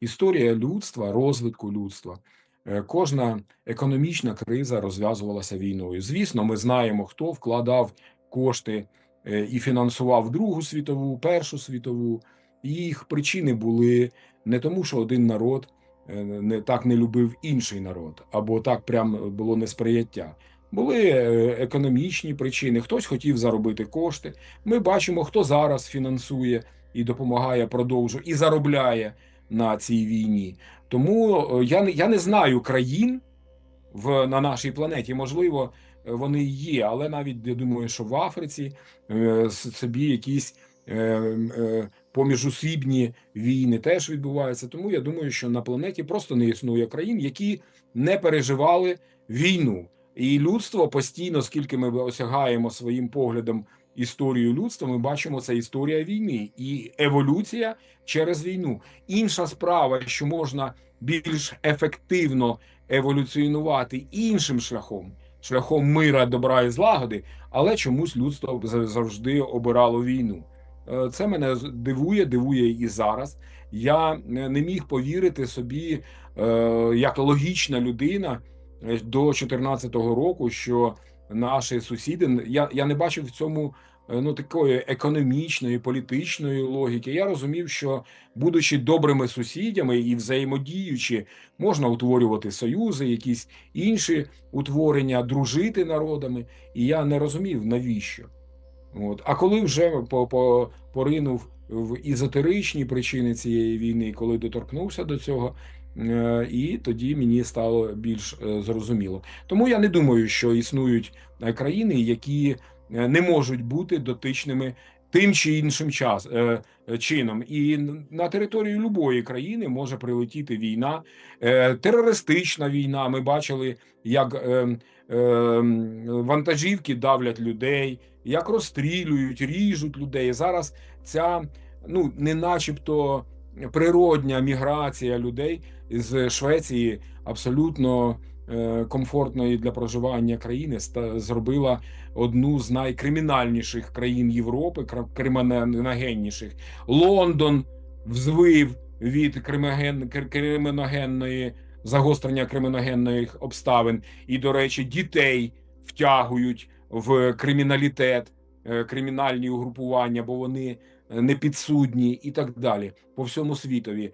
історія людства, розвитку людства. Е, Кожна економічна криза розв'язувалася війною. Звісно, ми знаємо, хто вкладав кошти е, і фінансував Другу світову, Першу світову. Їх причини були не тому, що один народ е, не так не любив інший народ, або так прям було несприяття. Були економічні причини. Хтось хотів заробити кошти. Ми бачимо, хто зараз фінансує і допомагає продовжу і заробляє на цій війні. Тому е, я не я не знаю країн в на нашій планеті. Можливо, е, вони є, але навіть я думаю, що в Африці е, собі якісь е, е, поміжусібні війни теж відбуваються. Тому я думаю, що на планеті просто не існує країн, які не переживали війну. І людство постійно, скільки ми осягаємо своїм поглядом історію людства, ми бачимо це історія війни і еволюція через війну. Інша справа, що можна більш ефективно еволюціонувати іншим шляхом, шляхом мира, добра і злагоди, але чомусь людство завжди обирало війну. Е, Це мене дивує, дивує і зараз. Я не міг повірити собі, е, як логічна людина е, до 2014 року, що наші сусіди я, я не бачив в цьому ну такої економічної, політичної логіки. Я розумів, що будучи добрими сусідями і взаємодіючи, можна утворювати союзи, якісь інші утворення, дружити народами. І я не розумів навіщо. От. А коли вже по, по, поринув в ізотеричні причини цієї війни, коли доторкнувся до цього. Е, і тоді мені стало більш е, зрозуміло. Тому я не думаю, що існують країни, які Е, не можуть бути дотичними тим чи іншим час е, чином, і на територію любої країни може прилетіти війна, е, терористична війна. Ми бачили, як вантажівки давлять людей, як розстрілюють, ріжуть людей. Зараз ця ну не начебто природня міграція людей з Швеції абсолютно. Е, комфортної для проживання країни зробила одну з найкримінальніших країн Європи, криміногенніших. Лондон взвив від криміноген, криміногенної загострення криміногенних обставин, і, до речі, дітей втягують в криміналітет, е, кримінальні угрупування, бо вони е, не підсудні і так далі. По всьому світові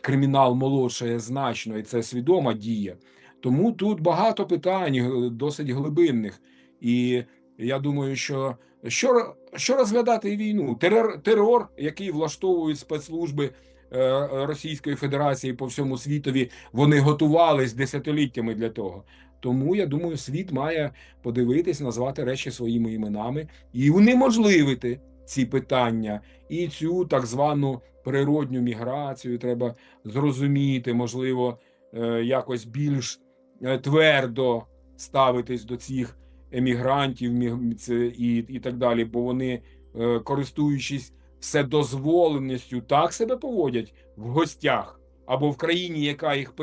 кримінал молодшає значно, і це свідома дія. Тому тут багато питань е, досить глибинних, і я думаю, що що що розглядати війну? Терор, терор, який влаштовують спецслужби е, Російської Федерації по всьому світові, вони готувались десятиліттями для того. Тому я думаю, світ має подивитись, назвати речі своїми іменами і унеможливити ці питання, і цю так звану природню міграцію треба зрозуміти, можливо, е, якось більш. Е, твердо ставитись до цих емігрантів і, і так далі, бо вони, е, користуючись вседозволеністю, так себе поводять в гостях або в країні, яка їх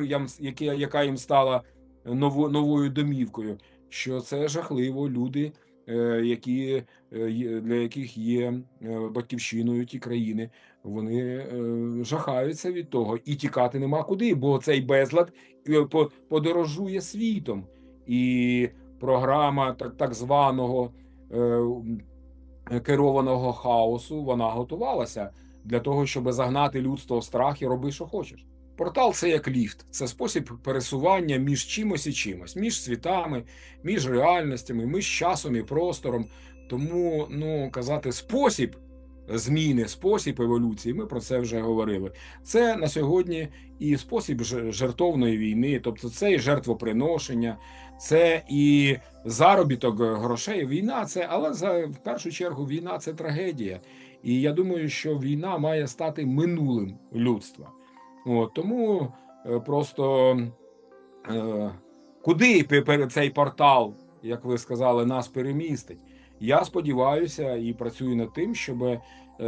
яка їм стала новою домівкою. Що це жахливо люди. Е, які для яких є батьківщиною ті країни, вони жахаються від того і тікати нема куди, бо цей безлад подорожує світом, і програма так, так званого керованого хаосу вона готувалася для того, щоб загнати людство в страх і роби, що хочеш. Портал це як ліфт, це спосіб пересування між чимось і чимось, між світами, між реальностями, між часом і простором. Тому ну казати спосіб зміни, спосіб еволюції. Ми про це вже говорили. Це на сьогодні і спосіб жертовної війни, тобто це і жертвоприношення, це і заробіток грошей. Війна це, але за в першу чергу війна це трагедія. І я думаю, що війна має стати минулим людства. От, Тому е, просто е, куди цей портал, як ви сказали, нас перемістить. Я сподіваюся і працюю над тим, щоб е,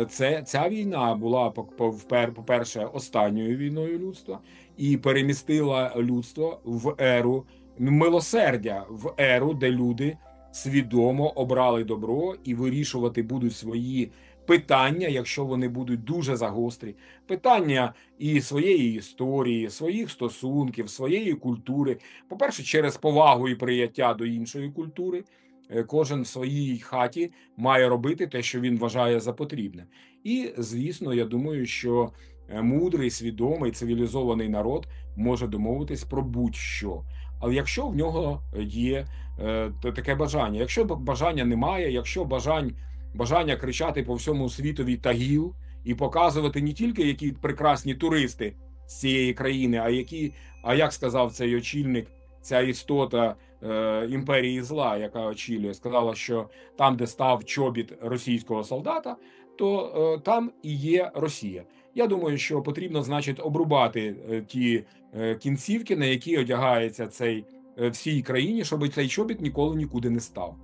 це ця війна була по перше останньою війною людства і перемістила людство в еру милосердя, в еру, де люди свідомо обрали добро і вирішувати будуть свої питання, якщо вони будуть дуже загострі, питання і своєї історії, своїх стосунків, своєї культури. По-перше, через повагу і прияття до іншої культури. Е, Кожен в своїй хаті має робити те, що він вважає за потрібне. І звісно, я думаю, що е, мудрий, свідомий, цивілізований народ може домовитись про будь-що. Але якщо в нього є е, таке бажання, якщо бажання немає, якщо бажань, бажання кричати по всьому світові тагіл і показувати не тільки які прекрасні туристи з цієї країни, а які, а як сказав цей очільник, ця істота е, імперії зла, яка очілює, сказала, що там, де став чобіт російського солдата, то е, там і є Росія. Я думаю, що потрібно, значить, обрубати е, ті е, кінцівки, на які одягається цей е, всій країні, щоб цей чобіт ніколи нікуди не став.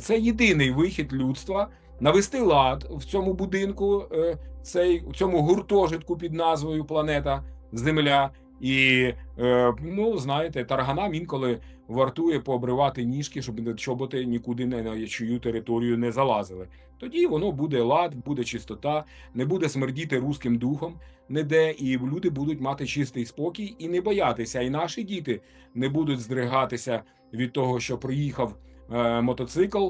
Це єдиний вихід людства навести лад в цьому будинку, е, цей у цьому гуртожитку під назвою Планета Земля. І е, ну знаєте, тарганам інколи вартує пообривати ніжки, щоб чоботи нікуди не на чию територію не залазили. Тоді воно буде лад, буде чистота, не буде смердіти руським духом ніде, і люди будуть мати чистий спокій і не боятися. І наші діти не будуть здригатися від того, що приїхав е, мотоцикл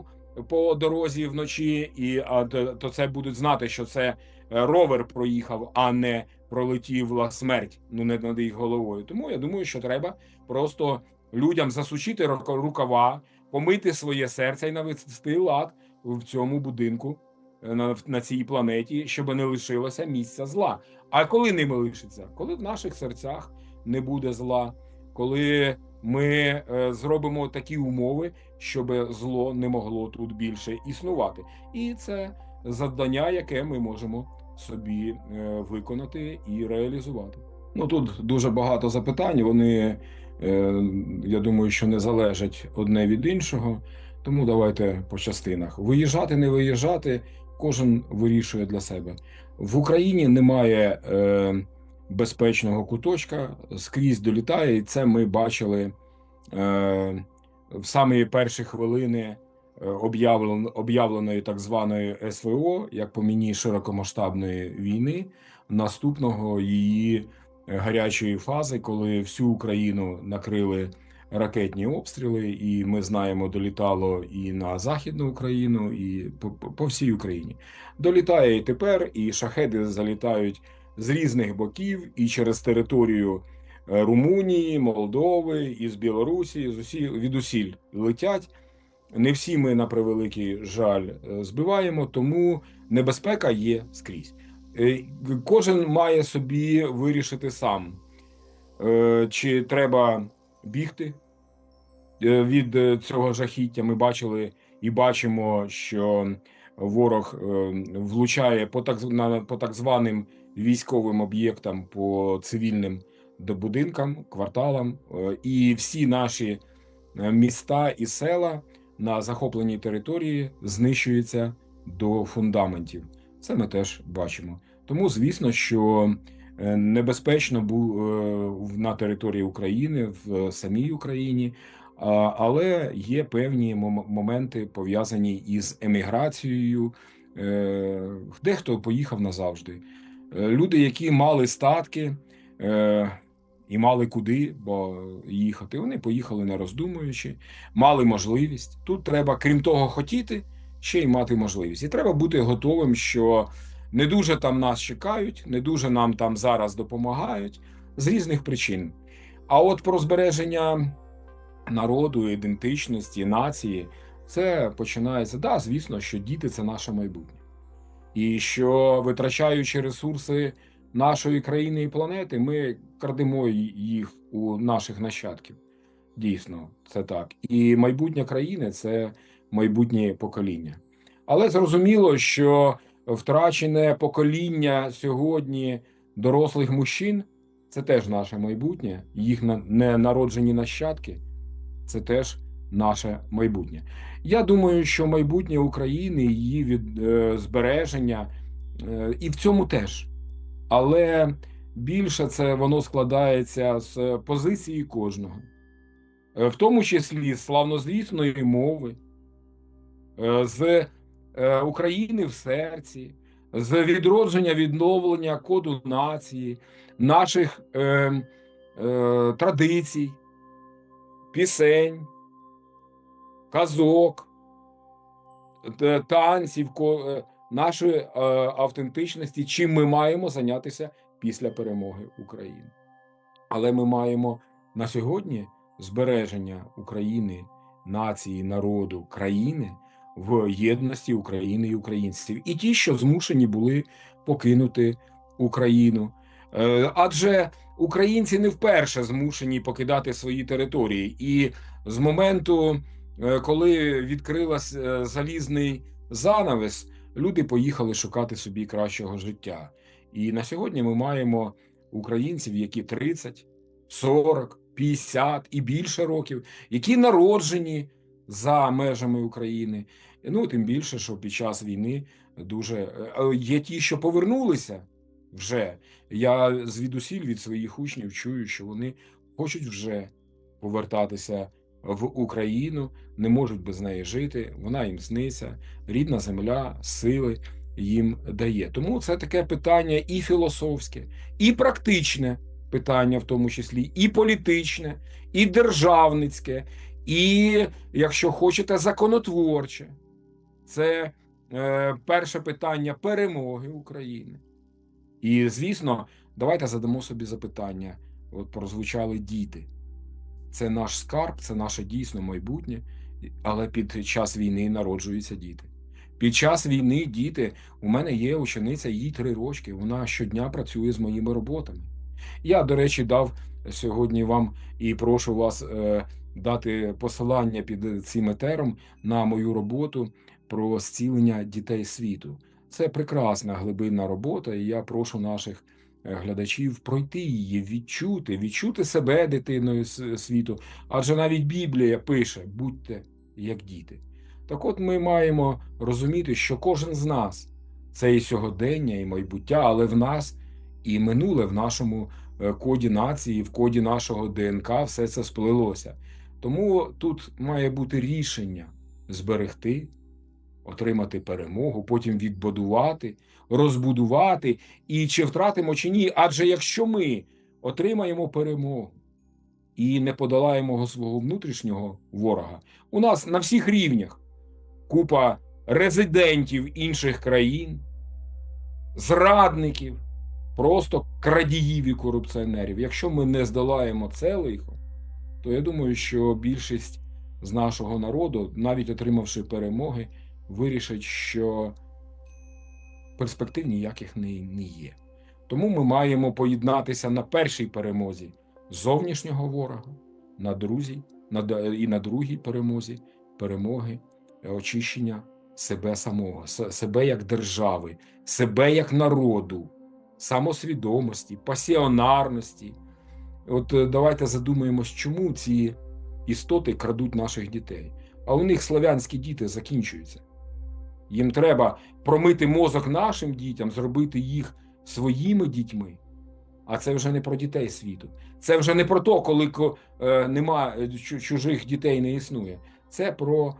по дорозі вночі, і а, то, це будуть знати, що це е, ровер проїхав, а не пролетіла смерть. Ну не над їх головою. Тому я думаю, що треба просто людям засучити рука- рукава, помити своє серце і навести лад в цьому будинку е, на, на цій планеті, щоб не лишилося місця зла. А коли ними лишиться? Коли в наших серцях не буде зла, коли ми е, зробимо такі умови, щоб зло не могло тут більше існувати, і це завдання, яке ми можемо собі е, виконати і реалізувати. Ну тут дуже багато запитань. Вони е, я думаю, що не залежать одне від іншого. Тому давайте по частинах. Виїжджати, не виїжджати, кожен вирішує для себе. В Україні немає безпечного куточка, скрізь долітає, і це ми бачили е, в самі перші хвилини е, об'явленої так званої СВО, як по мені широкомасштабної війни, наступного її е, гарячої фази, коли всю Україну накрили ракетні обстріли, і ми знаємо, долітало і на Західну Україну, і по, по по всій Україні. Долітає і тепер, і шахеди залітають з різних боків, і через територію е, Румунії, Молдови, із Білорусі, з усі від усіль летять. Не всі ми на превеликий жаль е, збиваємо, тому небезпека є скрізь. Е, Кожен має собі вирішити сам, чи треба бігти від цього жахіття. Ми бачили і бачимо, що ворог е, влучає по так, по так званим військовим об'єктам, по цивільним до- будинкам, кварталам, е, і всі наші е, міста і села на захопленій території знищуються до фундаментів. Це ми теж бачимо. Тому, звісно, що е, небезпечно бу- е, на території України, в самій Україні, але є певні мом- моменти пов'язані із еміграцією. Дехто поїхав назавжди. Е, Люди, які мали статки е, і мали куди бо їхати, вони поїхали не роздумуючи, мали можливість. Тут треба, крім того, хотіти, ще й мати можливість. І треба бути готовим, що не дуже там нас чекають, не дуже нам там зараз допомагають з різних причин. А от про збереження народу, ідентичності, нації, це починається. Да, звісно, що діти це наше майбутнє. І що витрачаючи ресурси нашої країни і планети, ми крадемо їх у наших нащадків. Дійсно, це так. І майбутнє країни це майбутнє покоління. Але зрозуміло, що втрачене покоління сьогодні дорослих мужчин це теж наше майбутнє, їх на- ненароджені нащадки це теж наше майбутнє. Я думаю, що майбутнє України, її від е, збереження, е, і в цьому теж. Але більше це воно складається з позиції кожного, Е, в тому числі з славнозвісної мови, е, з е, України в серці, з відродження відновлення коду нації, наших е, е, традицій, пісень, казок, танців, е, нашої е, автентичності, чим ми маємо зайнятися після перемоги України. Але ми маємо на сьогодні збереження України, нації, народу, країни в єдності України і українців, і ті, що змушені були покинути Україну. Е, Адже українці не вперше змушені покидати свої території, і з моменту, е, коли відкрилась е, залізний занавес, люди поїхали шукати собі кращого життя. І на сьогодні ми маємо українців, які 30, 40, 50 і більше років, які народжені за межами України. Ну тим більше, що під час війни дуже е, є ті, що повернулися вже. Я звідусіль від своїх учнів чую, що вони хочуть вже повертатися в Україну, не можуть без неї жити. Вона їм сниться, рідна земля, сили їм дає. Тому це таке питання і філософське, і практичне питання, в тому числі, і політичне, і державницьке, і, якщо хочете, законотворче. Це е, перше питання перемоги України. І, звісно, давайте задамо собі запитання. От прозвучали діти. Це наш скарб, це наше дійсно майбутнє, але під час війни народжуються діти. Під час війни діти, у мене є учениця, їй три рочки. Вона щодня працює з моїми роботами. Я, до речі, дав сьогодні вам і прошу вас е, дати посилання під цим етером на мою роботу про зцілення дітей світу. Це прекрасна глибинна робота, і я прошу наших е, глядачів пройти її, відчути, відчути себе дитиною світу. Адже навіть Біблія пише: будьте як діти. Так от ми маємо розуміти, що кожен з нас це і сьогодення, і майбуття, але в нас і минуле в нашому е, коді нації, в коді нашого ДНК все це сплелося. Тому тут має бути рішення зберегти, отримати перемогу, потім відбудувати, розбудувати і чи втратимо чи ні. Адже якщо ми отримаємо перемогу і не подолаємо свого внутрішнього ворога, у нас на всіх рівнях купа резидентів інших країн, зрадників, просто крадіїв і корупціонерів. Якщо ми не здолаємо це лихо, то я думаю, що більшість з нашого народу, навіть отримавши перемоги, вирішить, що перспектив ніяких не, не є. Тому ми маємо поєднатися на першій перемозі зовнішнього ворога, на друзі, на, і на другій перемозі перемоги, е, очищення себе самого, себе як держави, себе як народу, самосвідомості, пасіонарності. От е, давайте задумаємось, чому ці істоти крадуть наших дітей. А у них славянські діти закінчуються. Їм треба промити мозок нашим дітям, зробити їх своїми дітьми. А це вже не про дітей світу. Це вже не про те, коли е, нема е, чужих дітей не існує. Це про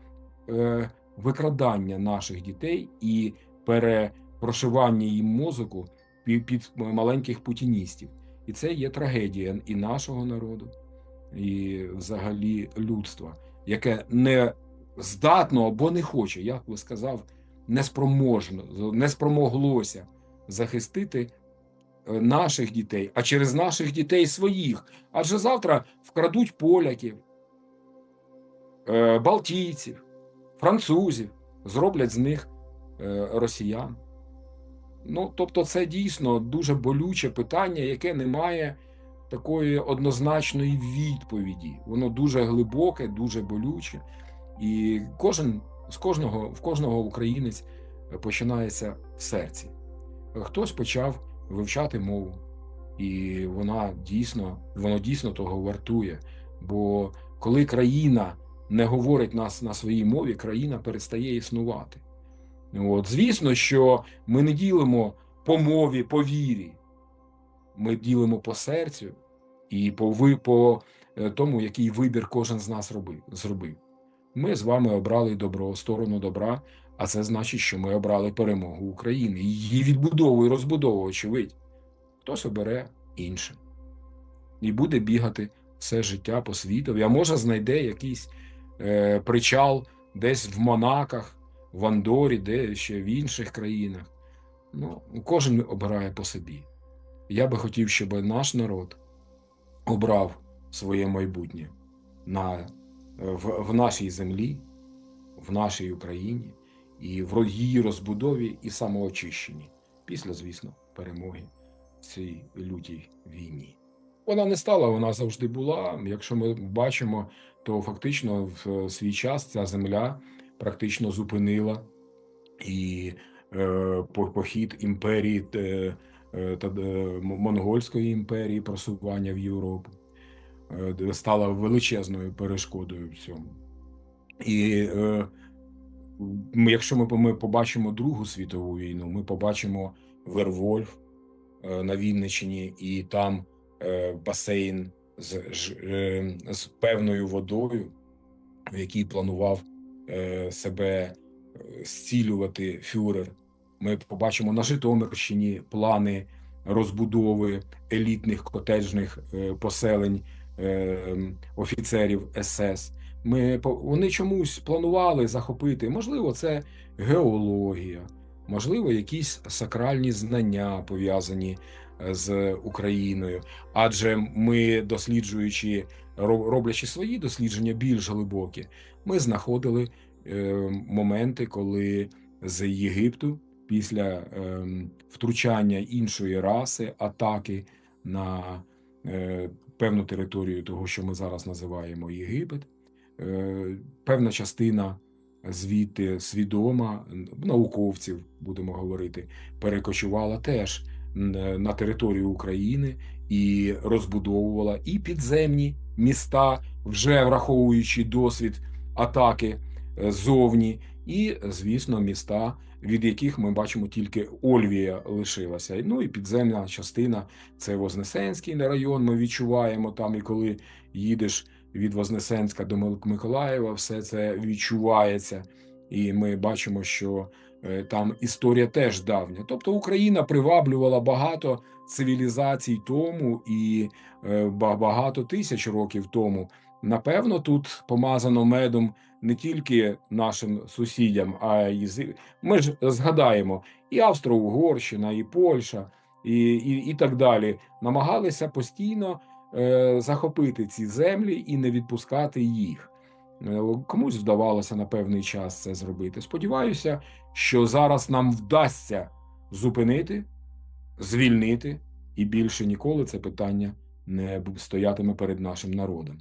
е, викрадання наших дітей і перепрошивання їм мозоку під, під маленьких путіністів. І це є трагедія і нашого народу, і взагалі людства, яке не здатно або не хоче, як би сказав, неспроможно, не спромоглося захистити е, наших дітей, а через наших дітей своїх. Адже завтра вкрадуть поляків, е, балтійців, французів, зроблять з них е, росіян. Ну, тобто, це дійсно дуже болюче питання, яке не має такої однозначної відповіді. Воно дуже глибоке, дуже болюче, і кожен з кожного в кожного українець починається в серці. Хтось почав вивчати мову, і вона дійсно, воно дійсно того вартує. Бо коли країна не говорить нас на своїй мові, країна перестає існувати. От, звісно, що ми не ділимо по мові, по вірі. Ми ділимо по серцю і по, по е, тому, який вибір кожен з нас робив, зробив. Ми з вами обрали добро, сторону добра, А це значить, що ми обрали перемогу України. Її відбудову і розбудову, очевидь. Хтось обере інше. І буде бігати все життя по світові. А може знайде якийсь е, причал десь в Монаках, в Андорі, де ще в інших країнах. Ну, кожен обирає по собі. Я би хотів, щоб наш народ обрав своє майбутнє на, в, в нашій землі, в нашій Україні і в її розбудові і самоочищенні після, звісно, перемоги в цій лютій війні. Вона не стала, вона завжди була. Якщо ми бачимо, то фактично в свій час ця земля практично зупинила і е, по- похід імперії е, е, та е, монгольської імперії, просування в Європу, е, стала величезною перешкодою в цьому. І е, якщо ми, ми побачимо Другу світову війну, ми побачимо Вервольф е, на Вінниччині, і там е, басейн з, е, з певною водою, в якій планував е, себе е, зцілювати фюрер. Ми побачимо на Житомирщині плани розбудови елітних котеджних е, поселень е, офіцерів СС. Ми вони чомусь планували захопити. Можливо, це геологія, можливо, якісь сакральні знання пов'язані е, з Україною. Адже ми, досліджуючи, роблячи свої дослідження більш глибокі, ми знаходили е, моменти, коли з Єгипту після ем, втручання іншої раси, атаки на е, певну територію того, що ми зараз називаємо Єгипет, е, певна частина звідти свідома науковців, будемо говорити, перекочувала теж на територію України і розбудовувала і підземні міста, вже враховуючи досвід атаки е, ззовні, і, звісно, міста, від яких ми бачимо тільки Ольвія лишилася. Ну і підземна частина це Вознесенський район. Ми відчуваємо там, і коли їдеш від Вознесенська до Миколаєва, все це відчувається, і ми бачимо, що е, там історія теж давня. Тобто Україна приваблювала багато цивілізацій тому і е, багато тисяч років тому. Напевно, тут помазано медом не тільки нашим сусідям, а й з ми ж згадаємо і Австро-Угорщина, і Польща, і, і, і так далі. Намагалися постійно е, захопити ці землі і не відпускати їх. Е, Комусь вдавалося на певний час це зробити. Сподіваюся, що зараз нам вдасться зупинити, звільнити, і більше ніколи це питання не стоятиме перед нашим народом.